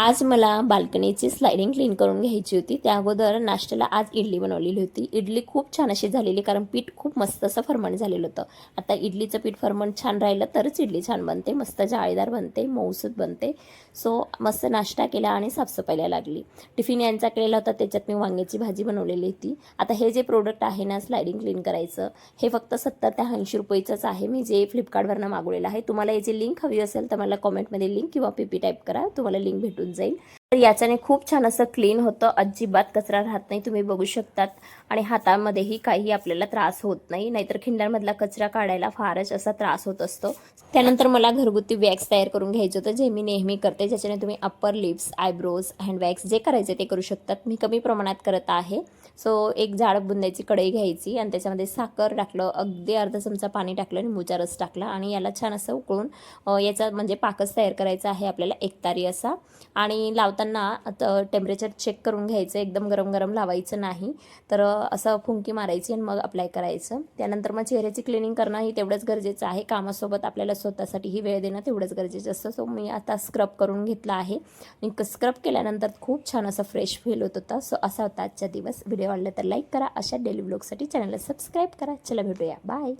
आज मला बाल्कनीची sliding clean करून घ्यायची होती. त्या अगोदर नाश्त्याला आज इडली बनवलेली होती. इडली खूप छान अशी झालेली कारण पीठ खूप मस्त असं फर्मंट झालेलं होतं. आता इडलीचं पीठ फर्मंट छान राहिलं तरच इडली छान बनते. मस्त जाळीदार बनते मऊसूत बनते. सो मस्त नाश्ता केला आणि साफसफाईला लागली. टिफिन यांचा केलेला होता. त्याच्यात मी वांग्याची भाजी बनवलेली होती. आता हे जे प्रोडक्ट आहे ना स्लायडिंग क्लीन करायचं हे फक्त सत्तर ते ऐंशी रुपयेचंच आहे. मी जे फ्लिपकार्टवरनं मागवलेलं आहे तुम्हाला याची लिंक हवी असेल तर मला कॉमेंटमध्ये लिंक किंवा पी पी टाईप करा. तुम्हाला लिंक भेटून जाईल तर याच्याने खूप छान असं क्लीन होतं. अजिबात कचरा राहत नाही. तुम्ही बघू शकतात. आणि हातामध्येही काही आपल्याला त्रास होत नाही. नाहीतर खिंडांमधला कचरा काढायला फारच असा त्रास होत असतो. त्यानंतर मला घरगुती वॅक्स तयार करून घ्यायचं होतं जे मी नेहमी करते. ज्याच्याने तुम्ही upper lips eyebrows hand wax जे करायचे ते करू शकतात. मी कमी प्रमाणात करत आहे. सो एक जाड बुंद्याची कढई घ्यायची आणि त्याच्यामध्ये साखर टाकलं. अगदी अर्धा चमचा पाणी टाकलं आणि मुचा रस टाकला. आणि याला छान असं उकळून याचा म्हणजे पाकच तयार करायचा आहे आपल्याला एकतारी असा. आणि लावताना टेम्परेचर चेक करून घ्यायचं एकदम गरम गरम लावायचं नाही. तर असं फुंकी मारायची आणि मग अप्लाय करायचं. त्यानंतर मग चेहऱ्याची क्लिनिंग करणं ही तेवढंच गरजेचं आहे. कामासोबत आपल्याला स्वतःसाठीही वेळ देणं तेवढंच गरजेचं असतं. सो मी आता स्क्रब करून घेतला आहे. आणि स्क्रब केल्यानंतर खूप छान असं फ्रेश फील होत होता. सो असा होता आजचा दिवस. व्हिडिओ आवडला तर लाईक करा. अशा डेली ब्लॉगसाठी चॅनलला सबस्क्राईब करा. चला भेटूया. बाय